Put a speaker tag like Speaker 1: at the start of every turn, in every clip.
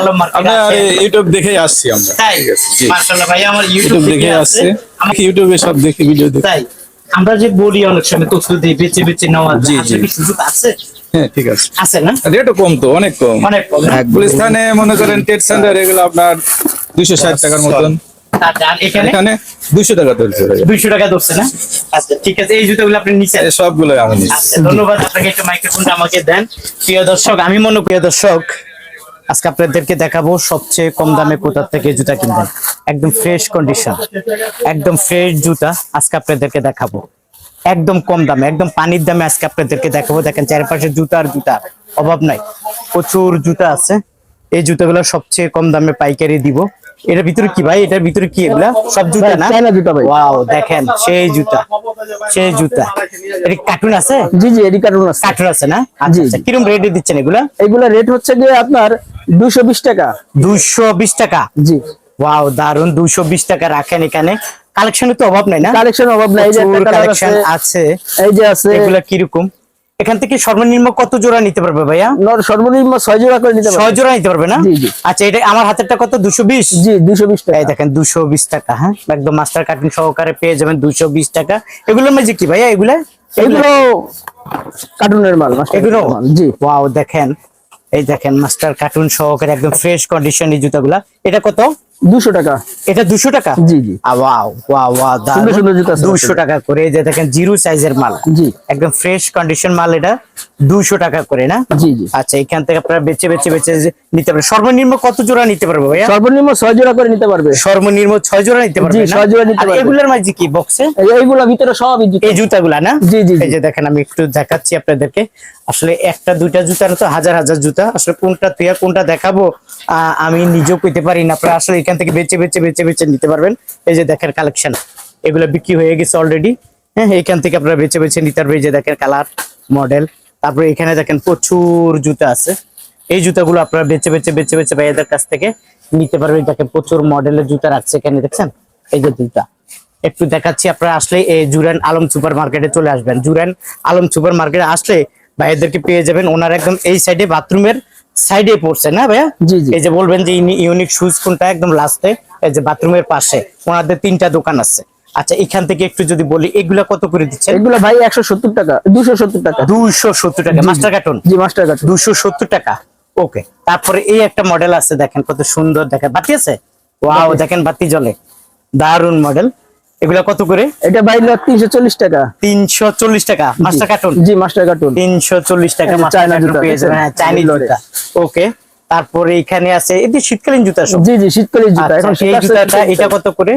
Speaker 1: Alam market
Speaker 2: YouTube দেখেই আসছি আমরা।
Speaker 1: তাই? মাশাআল্লাহ ভাই আমার
Speaker 2: ইউটিউব দেখে আসছে। ইউটিউবে সব দেখে ভিডিও দেখে।
Speaker 1: তাই আমরা যে বলি অনেক সময় তথ্য দিই বেঁচে বেঁচে নেওয়া
Speaker 2: জি, জি।
Speaker 1: সুযোগ আছে?
Speaker 2: হ্যাঁ ঠিক আছে।
Speaker 1: আছে না?
Speaker 2: রেটও কম তো অনেক কম।
Speaker 1: অনেক কম
Speaker 2: গুলিস্তানে মনে করেন টেট সেন্টার এগুলো আপনার দুইশো ষাট টাকার মতন।
Speaker 1: আচ্ছা, এখানে?
Speaker 2: এখানে দুইশো টাকা ধরছে
Speaker 1: দুইশো টাকা ধরছে না? আচ্ছা ঠিক আছে এই জুতোগুলো আপনি নিচে
Speaker 2: এই সবগুলো আমি
Speaker 1: আচ্ছা ধন্যবাদ। আপনাকে একটু মাইক্রোফোনটা আমাকে দেন। প্রিয় দর্শক আমি মনে প্রিয় দর্শক আজকে আপনাদেরকে দেখাবো সবচেয়ে কম দামে কোথা থেকে জুতা কিনবেন। একদম ফ্রেশ কন্ডিশন একদম ফ্রেশ জুতা আজকে আপনাদেরকে দেখাবো। একদম কম দামে একদম পানির দামে আজকে আপনাদেরকে দেখাবো। দেখেন চারপাশে জুতা আর জুতা অভাব নাই। প্রচুর জুতা আছে। এই জুতাগুলো সবচেয়ে কম দামে পাইকারি দিব। এটার ভিতরে কি ভাই? এটার ভিতরে কি এগুলা? সব জুতা না?
Speaker 3: জুতা ভাই।
Speaker 1: ওয়াও দেখেন সেই জুতা সেই জুতা। এটা কার্টুন আছে?
Speaker 3: জি জি এডি কার্টুন আছে।
Speaker 1: কার্টুন আছে না? আচ্ছা। আচ্ছা কিরম রেটে দিচ্ছেন এগুলা?
Speaker 3: এগুলা রেট হচ্ছে গিয়ে আপনার দুশো বিশ টাকা।
Speaker 1: দুইশো বিশ টাকা?
Speaker 3: জি।
Speaker 1: ওয়াও দারুণ দুইশো বিশ টাকা রাখেন এখানে। কালেকশনের তো অভাব নাই না?
Speaker 3: কালেকশন অভাব নাই
Speaker 1: কালেকশন আছে।
Speaker 3: এই যে আছে।
Speaker 1: এগুলা কীরকম? এখান থেকে সর্বনিম্ন কত জোড়া নিতে পারবে ভাইয়া?
Speaker 3: সর্বনিম্ন ছয় জোড়া করে নিতে
Speaker 1: ছয় জোড়া নিতে পারবে না। আচ্ছা এটা আমার হাতেরটা কত? দুশো বিশ?
Speaker 3: জি দুশো বিশ টাকা।
Speaker 1: এই দেখেন দুশো বিশ টাকা হ্যাঁ? একদম মাস্টার কার্টুন সহকারে পেয়ে যাবেন দুশো বিশ টাকা। এগুলোর মাঝে কি ভাইয়া এগুলা?
Speaker 3: এগুলো কার্টুনের মাল
Speaker 1: এগুলো?
Speaker 3: জি।
Speaker 1: ওয়াও দেখেন। এই দেখেন মাস্টার কার্টুন সহকারে একদম ফ্রেশ কন্ডিশন এই জুতাগুলা। এটা কত?
Speaker 3: দুশো টাকা।
Speaker 1: এটা দুশো টাকা?
Speaker 3: জি জি।
Speaker 1: দুশো টাকা করে। যে দেখেন জিরো সাইজের মাল।
Speaker 3: জি।
Speaker 1: একদম ফ্রেশ কন্ডিশন মাল এটা। দুশো টাকা করে না?
Speaker 3: জি জি।
Speaker 1: আচ্ছা এখান থেকে আপনারা বেছে বেছে বেছে নিতে পারবেন। সর্বনিম্ন কত জোড়া নিতে পারব ভাইয়া?
Speaker 3: সর্বনিম্ন ছয় জোড়া করে নিতে পারবে।
Speaker 1: সর্বনিম্ন ছয় জোড়া নিতে পারবে
Speaker 3: ছয় জোড়া নিতে পারবে।
Speaker 1: এগুলোর মাঝে কি বক্সে
Speaker 3: এই- এইগুলা ভিতরে জুতো।
Speaker 1: এই জুতাগুলা না?
Speaker 3: জি, জি।
Speaker 1: এই যে দেখেন আমি একটু দেখাচ্ছি আপনাদেরকে। আসলে একটা দুইটা জুতার তো হাজার হাজার জুতা। আসলে কোনটা তুই কোনটা দেখাবো আহ, আমি নিজেও কইতে পারি না। আপনারা আসলে এখান থেকে বেছে বেছে বেছে বেছে নিতে পারবেন। এই যে দেখেন কালেকশন এগুলো বিক্রি হয়ে গেছে অলরেডি হ্যাঁ এখান থেকে আপনারা বেছে বেছে নিতে পারবেন। এই যে দেখেন কালার মডেল তারপরে এখানে দেখেন প্রচুর জুতা আছে। এই জুতাগুলো আপনারা বেছে বেছে বেছে বেছে ভাইয়াদের কাছ থেকে নিতে পারবেন। দেখেন প্রচুর মডেলের জুতা রাখছে এখানে দেখছেন? এই যে জুতা। একটু দেখাচ্ছি আপনারা আসলে এই জুরান আলম সুপার মার্কেটে চলে আসবেন। জুরান আলম সুপার মার্কেটে আসলে ভাইয়াদেরকে পেয়ে যাবেন। ওনার একদম এই সাইডে বাথরুমের সাইডে পড়ছে না ভাইয়া?
Speaker 3: জি, জি।
Speaker 1: এই যে বলবেন যে ইউনিক শুজ কোনটা? একদম লাস্টে এই যে বাথরুমের পাশে। ওনাদের তিনটা দোকান আছে। আচ্ছা এখান থেকে একটু যদি বলি এগুলা কত করে দিচ্ছেন?
Speaker 3: এগুলা ভাই একশো সত্তর টাকা দুশো সত্তর টাকা।
Speaker 1: দুশো সত্তর টাকা মাস্টার কার্টুন?
Speaker 3: জি মাস্টার কার্টুন।
Speaker 1: দুশো সত্তর টাকা? ওকে তারপরে এই একটা মডেল আছে দেখেন কত সুন্দর দেখেন বাতি আছে? ওয়াও দেখেন। বাতি জ্বলে। দারুণ মডেল। এগুলা কত করে?
Speaker 3: এটা ভাই তিনশো চল্লিশ টাকা।
Speaker 1: তিনশো চল্লিশ টাকা মাস্টার কার্টুন?
Speaker 3: জি মাস্টার কার্টুন।
Speaker 1: তিনশো চল্লিশ টাকা
Speaker 3: এই চায়না জুতা,
Speaker 1: হ্যাঁ চাইনিজ জুতা। ওকে তারপরে এখানে আছে এটি শীতকালীন জুতা সব।
Speaker 3: জি জি শীতকালীন জুতা।
Speaker 1: আচ্ছা,
Speaker 3: এখন
Speaker 1: এই
Speaker 3: শীত
Speaker 1: জুতাটা এটা কত করে?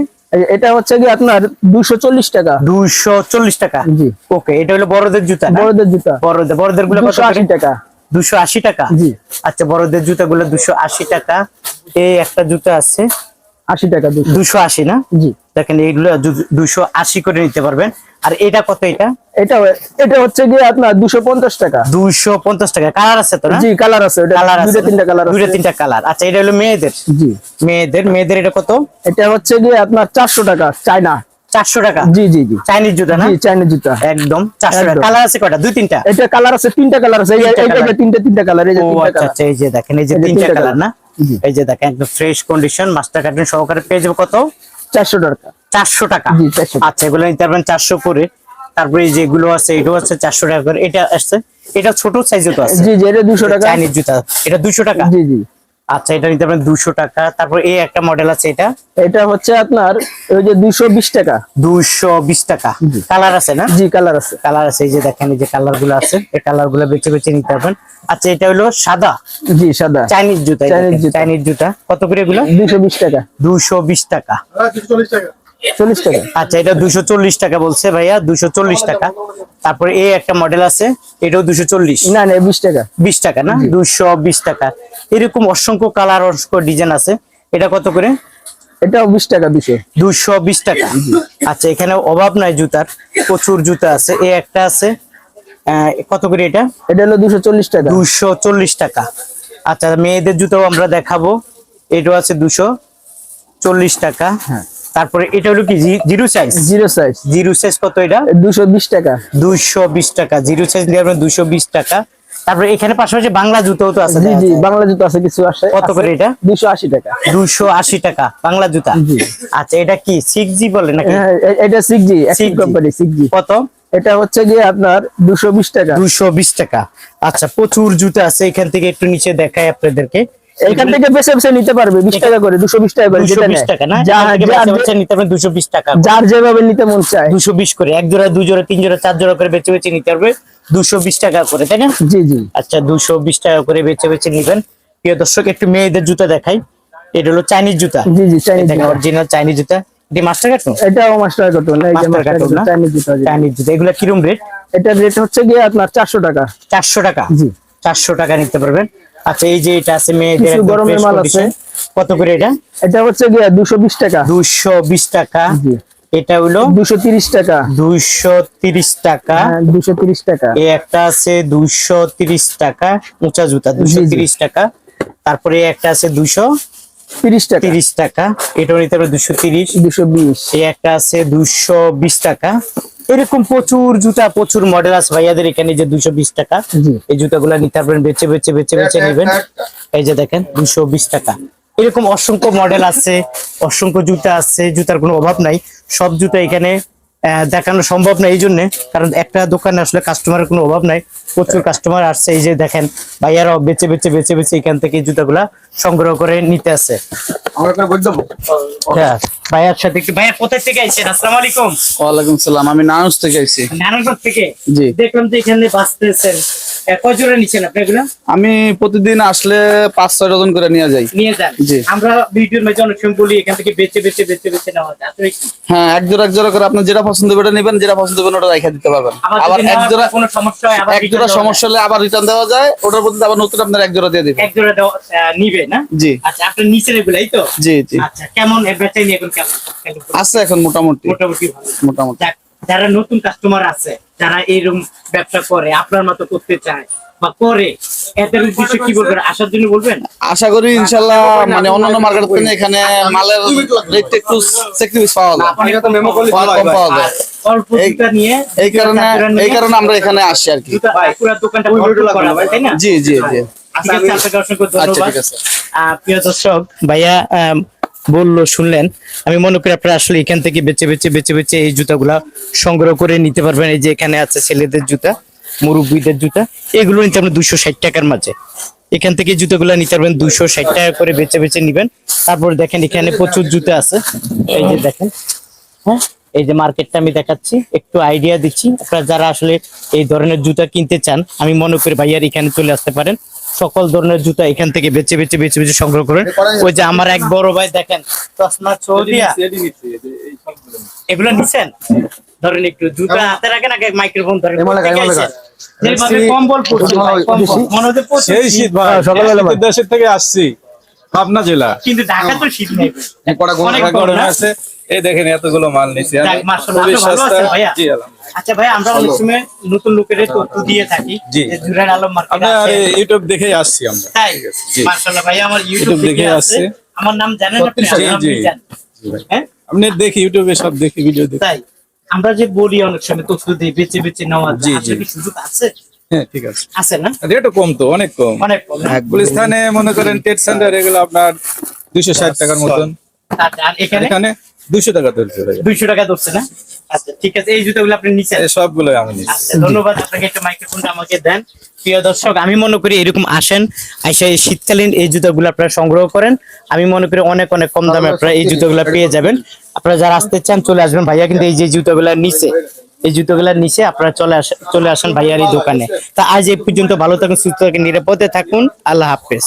Speaker 3: এটা হচ্ছে কি আপনার দুশো চল্লিশ টাকা।
Speaker 1: দুশো চল্লিশ টাকা?
Speaker 3: জি।
Speaker 1: ওকে এটা হলো বড়দের জুতা
Speaker 3: বড়দের জুতা।
Speaker 1: বড়দের বড়দেরগুলো কত
Speaker 3: দুশো আশি টাকা।
Speaker 1: দুশো আশি টাকা?
Speaker 3: জি।
Speaker 1: আচ্ছা বড়দের জুতা গুলো দুশো আশি টাকা। এই একটা জুতা আছে।
Speaker 3: আশি টাকা দুশো
Speaker 1: আশি না?
Speaker 3: জি।
Speaker 1: দেখেন এইগুলো দুশো আশি করে নিতে পারবেন। আর এটা কত এটা?
Speaker 3: এটা এটা হচ্ছে গিয়ে আপনার দুশো পঞ্চাশ টাকা।
Speaker 1: দুশো পঞ্চাশ টাকা। কালার আছে তো না?
Speaker 3: জি কালার আছে।
Speaker 1: কালার আছে
Speaker 3: তিনটা কালার
Speaker 1: দুইটা তিনটা কালার। আচ্ছা এটা হলো মেয়েদের?
Speaker 3: জি।
Speaker 1: মেয়েদের? মেয়েদের এটা কত?
Speaker 3: এটা হচ্ছে গিয়ে আপনার চারশো টাকা চায়না।
Speaker 1: চারশো টাকা?
Speaker 3: জি জি জি।
Speaker 1: চাইনিজ জুতা না?
Speaker 3: জি চাইনা জুতা।
Speaker 1: একদম চারশো টাকা। কালার আছে কয়টা? দুই তিনটা?
Speaker 3: এটা কালার আছে তিনটা কালার আছে। এই
Speaker 1: তিনটা
Speaker 3: তিনটা তিনটা কালার এই যে তিনটা
Speaker 1: আচ্ছা
Speaker 3: কালার।
Speaker 1: আচ্ছা এই যে দেখেন এই যে তিনটা কালার না? এই যে দেখেন একদম ফ্রেশ কন্ডিশন মাস্টার কার্টুন সহকারে পেয়ে যাবে কত?
Speaker 3: চারশো টাকা।
Speaker 1: চারশো টাকা।
Speaker 3: জি, 400 টাকা।
Speaker 1: আচ্ছা এগুলো নিতে পারবেন চারশো করে। তারপরে যেগুলো আছে এটাও আছে চারশো টাকা করে। এটা আসছে এটা ছোট সাইজে তো আছে।
Speaker 3: জি জি এটা দুশো টাকা।
Speaker 1: চাইনিজ জুতা। এটা দুশো টাকা?
Speaker 3: জি জি।
Speaker 1: আচ্ছা এটা নিতে পারেন দুশো টাকা। তারপর এই একটা মডেল আছে এটা?
Speaker 3: এটা হচ্ছে আপনার ওই যে দুশো বিশ টাকা।
Speaker 1: দুশো বিশ টাকা। কালার আছে না?
Speaker 3: জি কালার আছে।
Speaker 1: কালার আছে এই যে দেখেন এই যে কালারগুলো আছে এই কালারগুলো বেছে বেছে নিতে পারবেন। আচ্ছা এটা হলো সাদা।
Speaker 3: জি সাদা।
Speaker 1: চাইনিজ জুতা
Speaker 3: জুতা।
Speaker 1: চাইনিজ জুতা। কত করে এগুলো?
Speaker 3: দুশো বিশ টাকা।
Speaker 1: দুশো বিশ টাকা।
Speaker 3: চল্লিশ টাকা।
Speaker 1: আচ্ছা এটা দুশো চল্লিশ টাকা বলছে ভাইয়া দুশো চল্লিশ টাকা। তারপরে এই একটা মডেল আছে এটাও দুশো চল্লিশ।
Speaker 3: না না বিশ টাকা।
Speaker 1: বিশ টাকা না? দুশো বিশ টাকা। এরকম অসংখ্য কালার অসংখ্য ডিজাইন আছে। এটা কত করে?
Speaker 3: এটাও বিশ টাকা দুশো
Speaker 1: দুশো বিশ টাকা। আচ্ছা এখানে অভাব নাই জুতার প্রচুর জুতা আছে। এই একটা আছে কত করে এটা?
Speaker 3: এটা হলো দুশো চল্লিশ টাকা।
Speaker 1: দুশো চল্লিশ টাকা। আচ্ছা মেয়েদের জুতাও আমরা দেখাবো। এটাও আছে দুশো চল্লিশ টাকা।
Speaker 3: হ্যাঁ।
Speaker 1: তারপরে এটা হলো কি? Zero size
Speaker 3: zero size
Speaker 1: zero size কত এটা?
Speaker 3: দুশো বিশ টাকা।
Speaker 1: দুশো বিশ টাকা। জিরো সাইজ দিয়ে আপনার দুশো বিশ টাকা। তারপরে এখানে পাশাপাশি বাংলা জুতোও তো আছে
Speaker 3: জি জি বাংলা জুতো আছে কিছু আসে
Speaker 1: কত করে এটা?
Speaker 3: দুশো আশি টাকা।
Speaker 1: দুশো আশি টাকা বাংলা জুতা?
Speaker 3: জি।
Speaker 1: আচ্ছা এটা কি সিক্স জি বলে নাকি?
Speaker 3: হ্যাঁ, এটা six G
Speaker 1: 6G
Speaker 3: company six G
Speaker 1: কত?
Speaker 3: এটা হচ্ছে গিয়ে আপনার দুশো বিশ টাকা।
Speaker 1: দুশো বিশ টাকা। আচ্ছা প্রচুর জুতা আছে। এখান থেকে একটু নিচে দেখাই আপনাদেরকে।
Speaker 3: এখান থেকে বেছে বেছে নিতে পারবে বিশ টাকা করে দুশো বিশ টাকা করে যেটা
Speaker 1: টাকা না? নিতে পারবেন দুশো বিশ টাকা
Speaker 3: যার যেভাবে নিতে মন চায়।
Speaker 1: দুশো বিশ করে এক জোড়া দুই জোড়া তিন জোড়া চার জোড়া করে বেছে বেছে নিতে পারবে দুশো বিশ টাকা করে তাই না?
Speaker 3: জি জি।
Speaker 1: আচ্ছা দুশো বিশ টাকা করে বেছে বেছে নিবেন। প্রিয় দর্শক একটু মেয়েদের জুতা দেখাই। এটা হলো চাইনিজ জুতা।
Speaker 3: জি জি চাইনিজ।
Speaker 1: অরিজিনাল চাইনিজ জুতা। এটি মাস্টার কার্টুন
Speaker 3: এটাও master cartoon
Speaker 1: master
Speaker 3: master
Speaker 1: cartoon
Speaker 3: Chinese জুতো যেটা।
Speaker 1: চাইনিজ জুতা। এগুলা কিরম রেট
Speaker 3: এটার রেট হচ্ছে গিয়ে আপনার চারশো টাকা।
Speaker 1: চারশো টাকা?
Speaker 3: জি।
Speaker 1: চারশো টাকা নিতে পারবেন। আচ্ছা এই যে এটা আছে মেয়েদের
Speaker 3: গরমের মাল আছে।
Speaker 1: কত করে এটা?
Speaker 3: এটা হচ্ছে গিয়ে দুশো বিশ টাকা।
Speaker 1: দুশো বিশ টাকা। এটা হলো
Speaker 3: দুশো তিরিশ টাকা।
Speaker 1: দুইশো তিরিশ টাকা।
Speaker 3: হ্যাঁ দুশো তিরিশ টাকা।
Speaker 1: এই একটা আছে দুইশো তিরিশ টাকা উঁচা জুতা দুইশো
Speaker 3: জি, জি।
Speaker 1: তিরিশ টাকা। তারপরে একটা আছে দুইশো
Speaker 3: তিরিশ টাকা।
Speaker 1: তিরিশ টাকা। এটা নিতে তিরিশ।
Speaker 3: দুশো বিশ।
Speaker 1: এই একটা আছে দুইশো বিশ টাকা। এরকম প্রচুর জুতা প্রচুর মডেল আছে ভাইয়াদের এখানে যে দুইশো বিশ টাকা। এই জুতাগুলা নিতে পারবেন বেছে বেছে বেছে বেছে নেবেন। এই যে দেখেন দুশো বিশ টাকা। এরকম অসংখ্য মডেল আছে অসংখ্য জুতা আছে জুতার কোনো অভাব নাই। সব জুতা এখানে আহ, দেখানো সম্ভব না এই জন্য কারণ একটা দোকানে আসলে কাস্টমারের কোনো অভাব নাই। প্রচুর কাস্টমার আসছে। এই যে দেখেন ভাইয়ারাও বেছে বেছে বেছে বেঁচে এখান থেকে এই জুতাগুলা সংগ্রহ করে নিতে আসে হ্যাঁ ভাইয়ার সাথে একটু ভাইয়া কোথায় থেকে আইছেন? আসসালামু আলাইকুম।
Speaker 2: ওয়ালাইকুম সালাম আমি নানুস থেকে আইছি।
Speaker 1: নানুস থেকে?
Speaker 2: জি।
Speaker 1: দেখলাম যে এখানে বাঁচতেছেন। কয় জোড়া নিচ্ছেন আপনি এগুলো?
Speaker 2: আমি প্রতিদিন আসলে পাঁচ ছয় ডজন করে নিয়ে যাই।
Speaker 1: নিয়ে যান। আমরা ভিডিওর মাঝে অনেক সময় বলি এখান থেকে বেচে বেচে বেচে বেচে নেওয়া যায়। আসলে কি?
Speaker 2: হ্যাঁ এক জোড়া এক জোড়া করে আপনি যেটা পছন্দ ওটা নেবেন যেটা পছন্দ হবে ওটা রেখে দিতে পারবেন।
Speaker 1: আবার
Speaker 2: আবার এক জোড়া
Speaker 1: কোনো সমস্যা হয় আবার
Speaker 2: এক জোড়া সমস্যা হলে আবার রিটার্ন দেওয়া যায় ওটার বদলে আবার নতুন আপনার এক জোড়া দিয়ে দিবেন।
Speaker 1: যায়। এক জোড়া দেওয়া নিবে না?
Speaker 2: জি।
Speaker 1: আচ্ছা আপনার নিচের এগুলাই তো?
Speaker 2: জি জি।
Speaker 1: আচ্ছা কেমন এর বেচাই এখন কেমন?
Speaker 2: আছে এখন মোটামুটি।
Speaker 1: মোটামুটি ভালো।
Speaker 2: মোটামুটি।
Speaker 1: যারা নতুন কাস্টমার আছে যারা এরকম ব্যবসা করে আপনার মতো করতে চায় বা করে এদের উদ্দেশ্যে কি বলবেন? আসার জন্য বলবেন?
Speaker 2: আশা করি ইনশাল্লাহ মানে অন্যান্য মার্কেট থেকে এখানে মালের রেটটা একটু পাওয়া যায়। কম পাওয়া যায়
Speaker 1: অল্প
Speaker 2: এই-
Speaker 1: জুতা নিয়ে
Speaker 2: এই কারণে এই কারণে আমরা এখানে আসি আর কি।
Speaker 1: পুরো দোকানটা ভরপুর করা তাই না?
Speaker 2: জি জি জি।
Speaker 1: ঠিক আছে আপনাকে
Speaker 2: আচ্ছা ঠিক আছে।
Speaker 1: আহ, প্রিয় দর্শক ভাইয়া আম, বলল, শুনলেন, আমি মনে করি আপনারা আসলে এখান থেকে বেছে বেছে বেছে বেছে এই জুতাগুলা সংগ্রহ করে নিতে পারবেন। এই যে এখানে আছে ছেলেদের জুতা, মুরব্বীদের জুতা, এগুলো নিতে আপনার দুইশো ষাট টাকার মাঝে। এখান থেকে জুতাগুলো নিতে পারবেন দুইশো ষাট টাকা করে বেছে বেছে নিবেন। তারপর দেখেন, এখানে প্রচুর জুতা আছে। এই যে দেখেন হ্যাঁ এই যে মার্কেটটা আমি দেখাচ্ছি, একটু আইডিয়া দিচ্ছি। আপনারা যারা আসলে এই ধরনের জুতা কিনতে চান, আমি মনে করি ভাইয়ার এখানে চলে আসতে পারেন। সকল ধরনের জুতা এখান থেকে বেছে বেছে বেছে বেছে সংগ্রহ করেন। ওই যে আমার এক বড় ভাই দেখেন চশমা চৌদিয়া এগুলো নিছেন? ধরেন একটু জুতা হাতে রাখেন আগে মাইক্রোফোন ধরেন কম্বল
Speaker 3: হ্যাঁ, সকালবেলা।
Speaker 4: দেশের থেকে আসছি পাবনা জেলা।
Speaker 1: কিন্তু ঢাকা তো শীত নেই। অনেক
Speaker 4: আছে। এই দেখেন এতগুলো মাল নিছি খুবই সস্তা। জি
Speaker 1: আচ্ছা ভাই আমরা অনেক সময় নতুন লোকের তথ্য দিয়ে থাকি
Speaker 4: জি।
Speaker 1: যে আলম মার্কেট
Speaker 4: আপনার ইউটিউব দেখেই আসছি আমরা।
Speaker 1: তাই? মাশাআল্লাহ ভাই আমার ইউটিউব দেখে
Speaker 4: আসছে।
Speaker 1: আমার নাম জানেন আপনি
Speaker 4: জি,
Speaker 1: আমার নাম
Speaker 4: জি।
Speaker 1: মিজান। হ্যাঁ?
Speaker 4: আপনি দেখি ইউটিউবে সব দেখি ভিডিও দেখি।
Speaker 1: তাই আমরা যে বলি অনেক সময় তথ্য দিই বেছে বেছে নেওয়া
Speaker 4: জি, জি।
Speaker 1: সুযোগ আছে?
Speaker 4: হ্যাঁ ঠিক আছে।
Speaker 1: আছে না?
Speaker 4: রেটও কম তো অনেক কম।
Speaker 1: অনেক কম?
Speaker 4: গুলিস্তানে মনে করেন টেট সেন্টার এগুলো আপনার দুইশো ষাট টাকার মতন।
Speaker 1: আচ্ছা, এখানে?
Speaker 4: এখানে দুইশো টাকা ধরছে ভাই।
Speaker 1: দুইশো টাকা ধরছে না? আচ্ছা ঠিক আছে এই জুতোগুলো আপনি
Speaker 4: এই সবগুলো আমি
Speaker 1: আচ্ছা ধন্যবাদ আপনাকে একটা মাইক্রোফোনটা আমাকে দেন। প্রিয় দর্শক আমি মনে করি এরকম আসেন আইসা এই শীতকালীন এই জুতোগুলো আপনারা সংগ্রহ করেন। আমি মনে করি অনেক অনেক কম দামে আপনারা এই জুতোগুলো পেয়ে যাবেন। আপনারা যারা আসতে চান চলে আসবেন। ভাইয়া কিন্তু এই যে জুতোগুলো নিচে এই জুতোগুলোর নিচে আপনারা চলে আসেন চলে আসেন ভাইয়ার এই দোকানে। তা আজ এই পর্যন্ত ভালো থাকুন সুস্থ থাকুন নিরাপদে থাকুন। আল্লাহ হাফেজ।